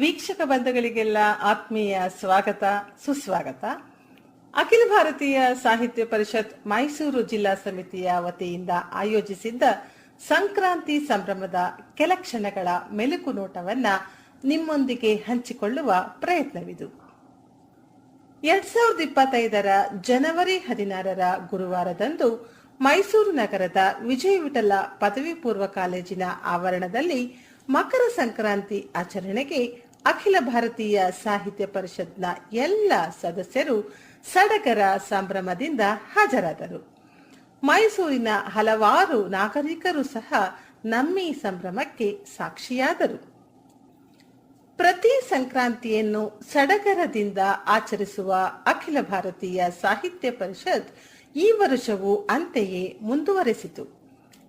ವೀಕ್ಷಕ ಬಂಧುಗಳಿಗೆಲ್ಲ ಆತ್ಮೀಯ ಸ್ವಾಗತ, ಸುಸ್ವಾಗತ. ಅಖಿಲ ಭಾರತೀಯ ಸಾಹಿತ್ಯ ಪರಿಷತ್ ಮೈಸೂರು ಜಿಲ್ಲಾ ಸಮಿತಿಯ ವತಿಯಿಂದ ಆಯೋಜಿಸಿದ್ದ ಸಂಕ್ರಾಂತಿ ಸಂಭ್ರಮದ ಕೆಲ ಕ್ಷಣಗಳ ಮೆಲುಕು ನೋಟವನ್ನ ನಿಮ್ಮೊಂದಿಗೆ ಹಂಚಿಕೊಳ್ಳುವ ಪ್ರಯತ್ನವಿದು. ಎರಡ್ ಸಾವಿರದ ಇಪ್ಪತ್ತೈದರ ಜನವರಿ ಹದಿನಾರರ ಗುರುವಾರದಂದು ಮೈಸೂರು ನಗರದ ವಿಜಯ ವಿಠಲ ಪದವಿ ಪೂರ್ವ ಕಾಲೇಜಿನ ಆವರಣದಲ್ಲಿ ಮಕರ ಸಂಕ್ರಾಂತಿ ಆಚರಣೆಗೆ ಅಖಿಲ ಭಾರತೀಯ ಸಾಹಿತ್ಯ ಪರಿಷತ್ನ ಎಲ್ಲ ಸದಸ್ಯರು ಸಡಗರ ಸಂಭ್ರಮದಿಂದ ಹಾಜರಾದರು. ಮೈಸೂರಿನ ಹಲವಾರು ನಾಗರಿಕರು ಸಹ ನಮ್ಮಿ ಸಂಭ್ರಮಕ್ಕೆ ಸಾಕ್ಷಿಯಾದರು. ಪ್ರತಿ ಸಂಕ್ರಾಂತಿಯನ್ನು ಸಡಗರದಿಂದ ಆಚರಿಸುವ ಅಖಿಲ ಭಾರತೀಯ ಸಾಹಿತ್ಯ ಪರಿಷತ್ ಈ ವರ್ಷವೂ ಅಂತೆಯೇ ಮುಂದುವರೆಸಿತು.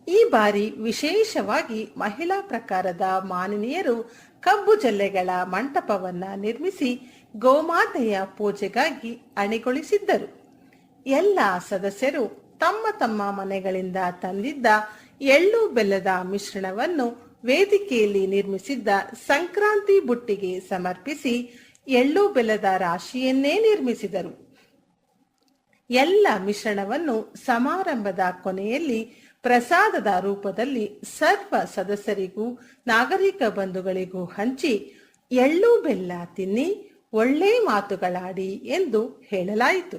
ಈ ಬಾರಿ ವಿಶೇಷವಾಗಿ ಮಹಿಳಾ ಪ್ರಕಾರದ ಮಾನನೀಯರು ಕಬ್ಬು ಜಲ್ಲೆಗಳ ಮಂಟಪವನ್ನ ನಿರ್ಮಿಸಿ ಗೋಮಾತೆಯ ಪೂಜೆಗಾಗಿ ಅಣಿಗೊಳಿಸಿದ್ದರು. ಎಲ್ಲ ಸದಸ್ಯರು ತಮ್ಮ ತಮ್ಮ ಮನೆಗಳಿಂದ ತಂದಿದ್ದ ಎಳ್ಳು ಬೆಲ್ಲದ ಮಿಶ್ರಣವನ್ನು ವೇದಿಕೆಯಲ್ಲಿ ನಿರ್ಮಿಸಿದ್ದ ಸಂಕ್ರಾಂತಿ ಬುಟ್ಟಿಗೆ ಸಮರ್ಪಿಸಿ ಎಳ್ಳು ಬೆಲ್ಲದ ರಾಶಿಯನ್ನೇ ನಿರ್ಮಿಸಿದರು. ಎಲ್ಲ ಮಿಶ್ರಣವನ್ನು ಸಮಾರಂಭದ ಕೊನೆಯಲ್ಲಿ ಪ್ರಸಾದದ ರೂಪದಲ್ಲಿ ಸರ್ವ ಸದಸ್ಯರಿಗೂ, ನಾಗರಿಕ ಬಂಧುಗಳಿಗೂ ಹಂಚಿ, ಎಳ್ಳು ಬೆಲ್ಲ ತಿನ್ನಿ, ಒಳ್ಳೆ ಮಾತುಗಳಾಡಿ ಎಂದು ಹೇಳಲಾಯಿತು.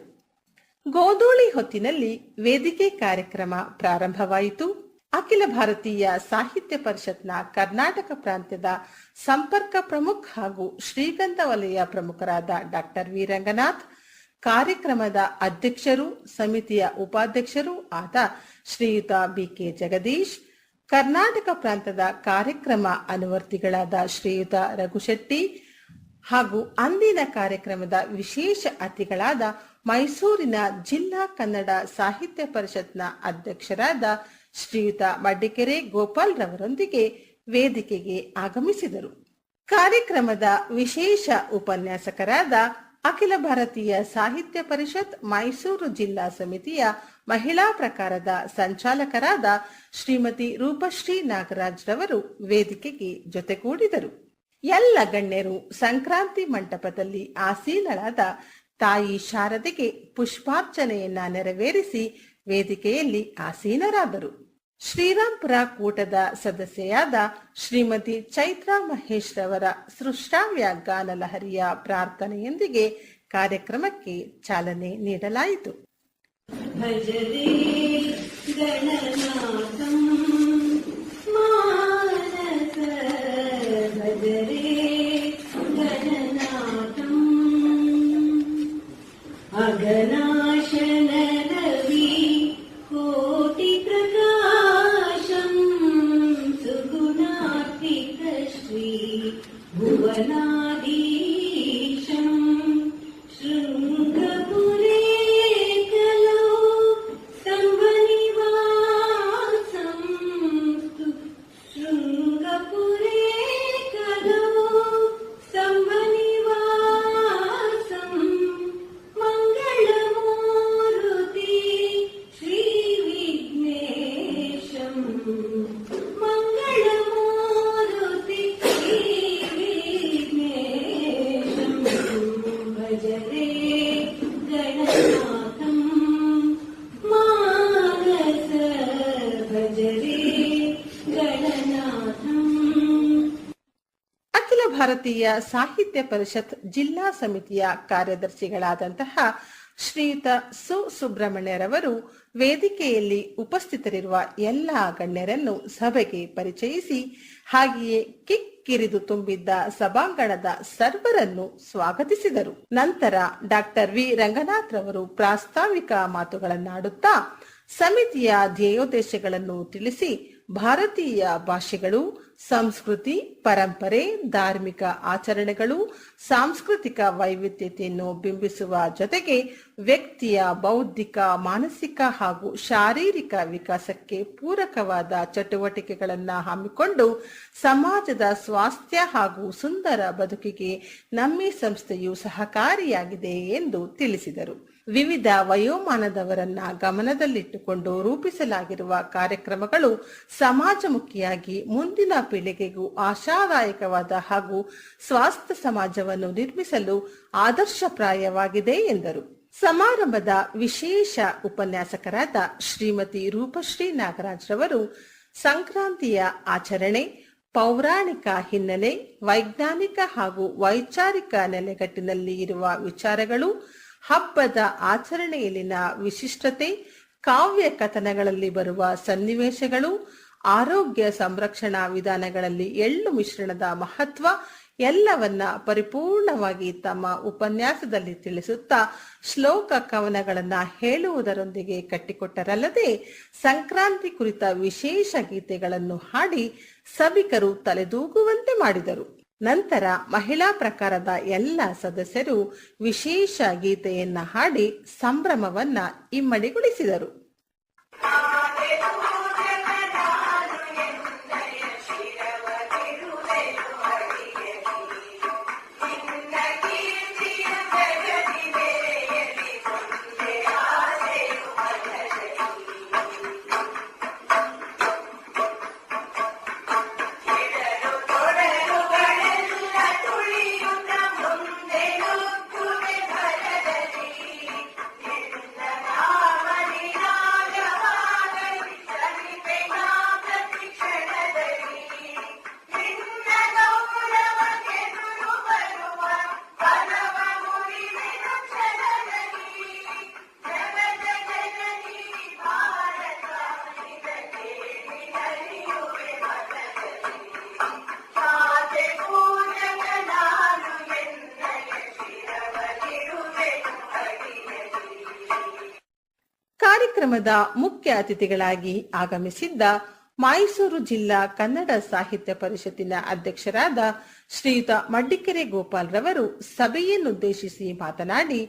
ಗೋಧೂಳಿ ಹೊತ್ತಿನಲ್ಲಿ ವೇದಿಕೆ ಕಾರ್ಯಕ್ರಮ ಪ್ರಾರಂಭವಾಯಿತು. ಅಖಿಲ ಭಾರತೀಯ ಸಾಹಿತ್ಯ ಪರಿಷತ್ನ ಕರ್ನಾಟಕ ಪ್ರಾಂತ್ಯದ ಸಂಪರ್ಕ ಪ್ರಮುಖ ಹಾಗೂ ಶ್ರೀಗಂಧ ವಲಯ ಪ್ರಮುಖರಾದ ಡಾಕ್ಟರ್ ವಿ ರಂಗನಾಥ್ ಕಾರ್ಯಕ್ರಮದ ಅಧ್ಯಕ್ಷರು, ಸಮಿತಿಯ ಉಪಾಧ್ಯಕ್ಷರು ಆದ ಶ್ರೀಯುತ ಬಿಕೆ ಜಗದೀಶ್, ಕರ್ನಾಟಕ ಪ್ರಾಂತದ ಕಾರ್ಯಕ್ರಮ ಅನುವರ್ತಿಗಳಾದ ಶ್ರೀಯುತ ರಘುಶೆಟ್ಟಿ ಹಾಗೂ ಅಂದಿನ ಕಾರ್ಯಕ್ರಮದ ವಿಶೇಷ ಅತಿಥಿಗಳಾದ ಮೈಸೂರಿನ ಜಿಲ್ಲಾ ಕನ್ನಡ ಸಾಹಿತ್ಯ ಪರಿಷತ್ನ ಅಧ್ಯಕ್ಷರಾದ ಶ್ರೀಯುತ ಮಡ್ಡಿಕೆರೆ ಗೋಪಾಲ್ ರವರೊಂದಿಗೆ ವೇದಿಕೆಗೆ ಆಗಮಿಸಿದರು. ಕಾರ್ಯಕ್ರಮದ ವಿಶೇಷ ಉಪನ್ಯಾಸಕರಾದ ಅಖಿಲ ಭಾರತೀಯ ಸಾಹಿತ್ಯ ಪರಿಷತ್ ಮೈಸೂರು ಜಿಲ್ಲಾ ಸಮಿತಿಯ ಮಹಿಳಾ ಪ್ರಕಾರದ ಸಂಚಾಲಕರಾದ ಶ್ರೀಮತಿ ರೂಪಶ್ರೀ ನಾಗರಾಜ್ ರವರು ವೇದಿಕೆಗೆ ಜೊತೆಗೂಡಿದರು. ಎಲ್ಲ ಗಣ್ಯರು ಸಂಕ್ರಾಂತಿ ಮಂಟಪದಲ್ಲಿ ಆಸೀನಳಾದ ತಾಯಿ ಶಾರದೆಗೆ ಪುಷ್ಪಾರ್ಚನೆಯನ್ನ ನೆರವೇರಿಸಿ ವೇದಿಕೆಯಲ್ಲಿ ಆಸೀನರಾದರು. ಶ್ರೀರಾಂಪುರ ಕೂಟದ ಸದಸ್ಯೆಯಾದ ಶ್ರೀಮತಿ ಚೈತ್ರಾ ಮಹೇಶ್ ರವರ ಸೃಷ್ಟಾವ್ಯ ಗಾನ ಲಹರಿಯ ಪ್ರಾರ್ಥನೆಯೊಂದಿಗೆ ಕಾರ್ಯಕ್ರಮಕ್ಕೆ ಚಾಲನೆ ನೀಡಲಾಯಿತು. सुगुणात्मिकश्री ಭಾರತೀಯ ಸಾಹಿತ್ಯ ಪರಿಷತ್ ಜಿಲ್ಲಾ ಸಮಿತಿಯ ಕಾರ್ಯದರ್ಶಿಗಳಾದಂತಹ ಶ್ರೀಯುತ ಸು ಸುಬ್ರಹ್ಮಣ್ಯರವರು ವೇದಿಕೆಯಲ್ಲಿ ಉಪಸ್ಥಿತರಿರುವ ಎಲ್ಲ ಗಣ್ಯರನ್ನು ಸಭೆಗೆ ಪರಿಚಯಿಸಿ ಹಾಗೆಯೇ ಕಿಕ್ಕಿರಿದು ತುಂಬಿದ್ದ ಸಭಾಂಗಣದ ಸರ್ವರನ್ನು ಸ್ವಾಗತಿಸಿದರು. ನಂತರ ಡಾಕ್ಟರ್ ವಿ ರಂಗನಾಥ್ ರವರು ಪ್ರಾಸ್ತಾವಿಕ ಮಾತುಗಳನ್ನಾಡುತ್ತಾ ಸಮಿತಿಯ ಧ್ಯೇಯೋದ್ದೇಶಗಳನ್ನು ತಿಳಿಸಿ ಭಾರತೀಯ ಭಾಷೆಗಳು, ಸಂಸ್ಕೃತಿ, ಪರಂಪರೆ, ಧಾರ್ಮಿಕ ಆಚರಣೆಗಳು, ಸಾಂಸ್ಕೃತಿಕ ವೈವಿಧ್ಯತೆಯನ್ನು ಬಿಂಬಿಸುವ ಜೊತೆಗೆ ವ್ಯಕ್ತಿಯ ಬೌದ್ಧಿಕ, ಮಾನಸಿಕ ಹಾಗೂ ಶಾರೀರಿಕ ವಿಕಾಸಕ್ಕೆ ಪೂರಕವಾದ ಚಟುವಟಿಕೆಗಳನ್ನು ಹಮ್ಮಿಕೊಂಡು ಸಮಾಜದ ಸ್ವಾಸ್ಥ್ಯ ಹಾಗೂ ಸುಂದರ ಬದುಕಿಗೆ ನಮ್ಮಿ ಸಂಸ್ಥೆಯು ಸಹಕಾರಿಯಾಗಿದೆ ಎಂದು ತಿಳಿಸಿದರು. ವಿವಿಧ ವಯೋಮಾನದವರನ್ನ ಗಮನದಲ್ಲಿಟ್ಟುಕೊಂಡು ರೂಪಿಸಲಾಗಿರುವ ಕಾರ್ಯಕ್ರಮಗಳು ಸಮಾಜಮುಖಿಯಾಗಿ ಮುಂದಿನ ಪೀಳಿಗೆಗೂ ಆಶಾದಾಯಕವಾದ ಹಾಗೂ ಸ್ವಾಸ್ಥ್ಯ ಸಮಾಜವನ್ನು ನಿರ್ಮಿಸಲು ಆದರ್ಶಪ್ರಾಯವಾಗಿದೆ ಎಂದರು. ಸಮಾರಂಭದ ವಿಶೇಷ ಉಪನ್ಯಾಸಕರಾದ ಶ್ರೀಮತಿ ರೂಪಶ್ರೀ ನಾಗರಾಜ್ ರವರು ಸಂಕ್ರಾಂತಿಯ ಆಚರಣೆ, ಪೌರಾಣಿಕ ಹಿನ್ನೆಲೆ, ವೈಜ್ಞಾನಿಕ ಹಾಗೂ ವೈಚಾರಿಕ ನೆಲೆಗಟ್ಟಿನಲ್ಲಿ ಇರುವ ವಿಚಾರಗಳು ಹಬ್ಬದ ಆಚರಣೆಯಲ್ಲಿನ ವಿಶಿಷ್ಟತೆ, ಕಾವ್ಯ ಕಥನಗಳಲ್ಲಿ ಬರುವ ಸನ್ನಿವೇಶಗಳು, ಆರೋಗ್ಯ ಸಂರಕ್ಷಣಾ ವಿಧಾನಗಳಲ್ಲಿ ಎಳ್ಳು ಮಿಶ್ರಣದ ಮಹತ್ವ ಎಲ್ಲವನ್ನ ಪರಿಪೂರ್ಣವಾಗಿ ತಮ್ಮ ಉಪನ್ಯಾಸದಲ್ಲಿ ತಿಳಿಸುತ್ತಾ ಶ್ಲೋಕ ಕವನಗಳನ್ನ ಹೇಳುವುದರೊಂದಿಗೆ ಕಟ್ಟಿಕೊಟ್ಟರಲ್ಲದೆ ಸಂಕ್ರಾಂತಿ ಕುರಿತ ವಿಶೇಷ ಗೀತೆಗಳನ್ನು ಹಾಡಿ ಸಭಿಕರು ತಲೆದೂಗುವಂತೆ ಮಾಡಿದರು. ನಂತರ ಮಹಿಳಾ ಪ್ರಕಾರದ ಎಲ್ಲ ಸದಸ್ಯರು ವಿಶೇಷ ಗೀತೆಯನ್ನ ಹಾಡಿ ಸಂಭ್ರಮವನ್ನ ಇಮ್ಮಡಿಗೊಳಿಸಿದರು. ಕಾರ್ಯಕ್ರಮದ ಮುಖ್ಯ ಅತಿಥಿಗಳಾಗಿ ಆಗಮಿಸಿದ್ದ ಮೈಸೂರು ಜಿಲ್ಲಾ ಕನ್ನಡ ಸಾಹಿತ್ಯ ಪರಿಷತ್ತಿನ ಅಧ್ಯಕ್ಷರಾದ ಶ್ರೀಯುತ ಮಡ್ಡಿಕೆರೆ ಗೋಪಾಲ್ ರವರು ಸಭೆಯನ್ನುದ್ದೇಶಿಸಿ ಮಾತನಾಡಿ,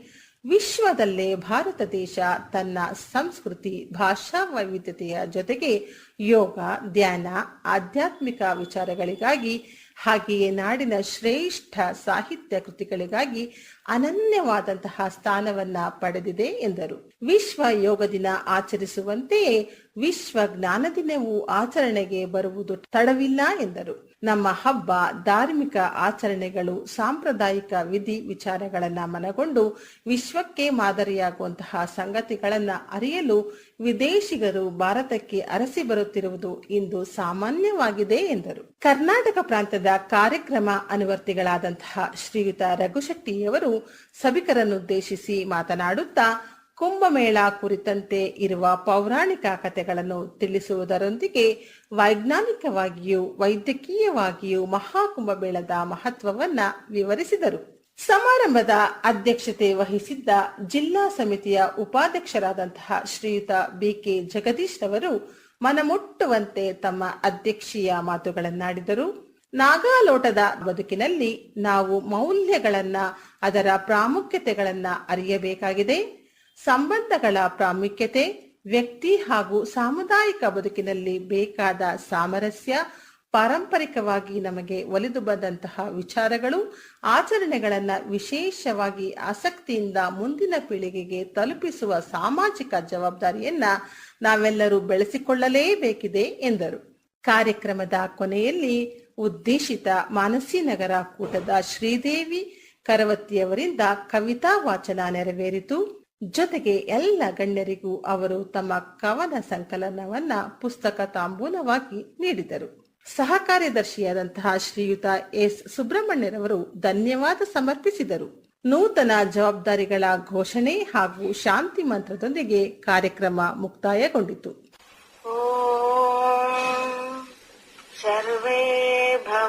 ವಿಶ್ವದಲ್ಲೇ ಭಾರತ ದೇಶ ತನ್ನ ಸಂಸ್ಕೃತಿ, ಭಾಷಾ ವೈವಿಧ್ಯತೆಯ ಜೊತೆಗೆ ಯೋಗ, ಧ್ಯಾನ, ಆಧ್ಯಾತ್ಮಿಕ ವಿಚಾರಗಳಿಗಾಗಿ, ಹಾಗೆಯೇ ನಾಡಿನ ಶ್ರೇಷ್ಠ ಸಾಹಿತ್ಯ ಕೃತಿಗಳಿಗಾಗಿ ಅನನ್ಯವಾದಂತಹ ಸ್ಥಾನವನ್ನ ಪಡೆದಿದೆ ಎಂದರು. ವಿಶ್ವ ಯೋಗ ದಿನ ಆಚರಿಸುವಂತೆಯೇ ವಿಶ್ವ ಜ್ಞಾನ ದಿನವೂ ಆಚರಣೆಗೆ ಬರುವುದು ತಡವಿಲ್ಲ ಎಂದರು. ನಮ್ಮ ಹಬ್ಬ, ಧಾರ್ಮಿಕ ಆಚರಣೆಗಳು, ಸಾಂಪ್ರದಾಯಿಕ ವಿಧಿ ವಿಚಾರಗಳನ್ನ ಮನಗೊಂಡು ವಿಶ್ವಕ್ಕೆ ಮಾದರಿಯಾಗುವಂತಹ ಸಂಗತಿಗಳನ್ನ ಅರಿಯಲು ವಿದೇಶಿಗರು ಭಾರತಕ್ಕೆ ಅರಸಿ ಬರುತ್ತಿರುವುದು ಇಂದು ಸಾಮಾನ್ಯವಾಗಿದೆ ಎಂದರು. ಕರ್ನಾಟಕ ಪ್ರಾಂತದ ಕಾರ್ಯಕ್ರಮ ಅನುವರ್ತಿಗಳಾದಂತಹ ಶ್ರೀಯುತ ರಘುಶೆಟ್ಟಿಯವರು ಸಭಿಕರನ್ನುದ್ದೇಶಿಸಿ ಮಾತನಾಡುತ್ತಾ ಕುಂಭಮೇಳ ಕುರಿತಂತೆ ಇರುವ ಪೌರಾಣಿಕ ಕಥೆಗಳನ್ನು ತಿಳಿಸುವುದರೊಂದಿಗೆ ವೈಜ್ಞಾನಿಕವಾಗಿಯೂ ವೈದ್ಯಕೀಯವಾಗಿಯೂ ಮಹಾಕುಂಭಮೇಳದ ಮಹತ್ವವನ್ನ ವಿವರಿಸಿದರು. ಸಮಾರಂಭದ ಅಧ್ಯಕ್ಷತೆ ವಹಿಸಿದ್ದ ಜಿಲ್ಲಾ ಸಮಿತಿಯ ಉಪಾಧ್ಯಕ್ಷರಾದಂತಹ ಶ್ರೀಯುತ ಬಿಕೆ ಜಗದೀಶ್ ರವರು ಮನಮುಟ್ಟುವಂತೆ ತಮ್ಮ ಅಧ್ಯಕ್ಷೀಯ ಮಾತುಗಳನ್ನಾಡಿದರು. ನಾಗಾಲೋಟದ ಬದುಕಿನಲ್ಲಿ ನಾವು ಮೌಲ್ಯಗಳನ್ನ, ಅದರ ಪ್ರಾಮುಖ್ಯತೆಗಳನ್ನ ಅರಿಯಬೇಕಾಗಿದೆ. ಸಂಬಂಧಗಳ ಪ್ರಾಮುಖ್ಯತೆ, ವ್ಯಕ್ತಿ ಹಾಗೂ ಸಾಮುದಾಯಿಕ ಬದುಕಿನಲ್ಲಿ ಬೇಕಾದ ಸಾಮರಸ್ಯ, ಪಾರಂಪರಿಕವಾಗಿ ನಮಗೆ ಒಲಿದು ಬಂದಂತಹ ವಿಚಾರಗಳು, ಆಚರಣೆಗಳನ್ನ ವಿಶೇಷವಾಗಿ ಆಸಕ್ತಿಯಿಂದ ಮುಂದಿನ ಪೀಳಿಗೆಗೆ ತಲುಪಿಸುವ ಸಾಮಾಜಿಕ ಜವಾಬ್ದಾರಿಯನ್ನ ನಾವೆಲ್ಲರೂ ಬೆಳೆಸಿಕೊಳ್ಳಲೇಬೇಕಿದೆ ಎಂದರು. ಕಾರ್ಯಕ್ರಮದ ಕೊನೆಯಲ್ಲಿ ಉದ್ದೇಶಿತ ಮಾನಸಿನಗರ ಕೂಟದ ಶ್ರೀದೇವಿ ಕರವತ್ತಿಯವರಿಂದ ಕವಿತಾ ವಾಚನ ನೆರವೇರಿತು. ಜೊತೆಗೆ ಎಲ್ಲ ಗಣ್ಯರಿಗೂ ಅವರು ತಮ್ಮ ಕವನ ಸಂಕಲನವನ್ನ ಪುಸ್ತಕ ತಾಂಬೂಲವಾಗಿ ನೀಡಿದರು. ಸಹ ಕಾರ್ಯದರ್ಶಿಯಾದಂತಹ ಶ್ರೀಯುತ ಎಸ್. ಸುಬ್ರಹ್ಮಣ್ಯರವರು ಧನ್ಯವಾದ ಸಮರ್ಪಿಸಿದರು. ನೂತನ ಜವಾಬ್ದಾರಿಗಳ ಘೋಷಣೆ ಹಾಗೂ ಶಾಂತಿ ಮಂತ್ರದೊಂದಿಗೆ ಕಾರ್ಯಕ್ರಮ ಮುಕ್ತಾಯಗೊಂಡಿತು. ಸರ್ವ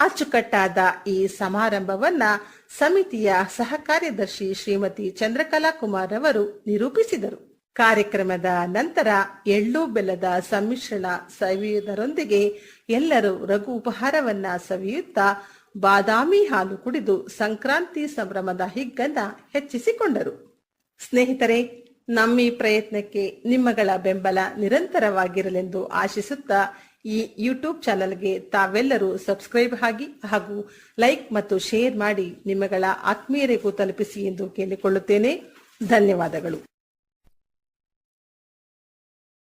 ಅಚ್ಚುಕಟ್ಟಾದ ಈ ಸಮಾರಂಭವನ್ನ ಸಮಿತಿಯ ಸಹಕಾರ್ಯದರ್ಶಿ ಶ್ರೀಮತಿ ಚಂದ್ರಕಲಾ ಕುಮಾರ್ ಅವರು ನಿರೂಪಿಸಿದರು. ಕಾರ್ಯಕ್ರಮದ ನಂತರ ಎಳ್ಳು ಬೆಲ್ಲದ ಸಮ್ಮಿಶ್ರಣ ಸವಿಯುವುದರೊಂದಿಗೆ ಎಲ್ಲರೂ ರಘು ಉಪಹಾರವನ್ನ ಸವಿಯುತ್ತಾ ಬಾದಾಮಿ ಹಾಲು ಕುಡಿದು ಸಂಕ್ರಾಂತಿ ಸಂಭ್ರಮದ ಹಿಗ್ಗನ್ನ ಹೆಚ್ಚಿಸಿಕೊಂಡರು. ಸ್ನೇಹಿತರೆ, ನಮ್ಮ ಈ ಪ್ರಯತ್ನಕ್ಕೆ ನಿಮ್ಮಗಳ ಬೆಂಬಲ ನಿರಂತರವಾಗಿರಲೆಂದು ಆಶಿಸುತ್ತಾ ಈ ಯೂಟ್ಯೂಬ್ ಚಾನಲ್ಗೆ ತಾವೆಲ್ಲರೂ ಸಬ್ಸ್ಕ್ರೈಬ್ ಆಗಿ ಹಾಗೂ ಲೈಕ್ ಮತ್ತು ಶೇರ್ ಮಾಡಿ ನಿಮ್ಮಗಳ ಆತ್ಮೀಯರಿಗೂ ತಲುಪಿಸಿ ಎಂದು ಕೇಳಿಕೊಳ್ಳುತ್ತೇನೆ. ಧನ್ಯವಾದಗಳು.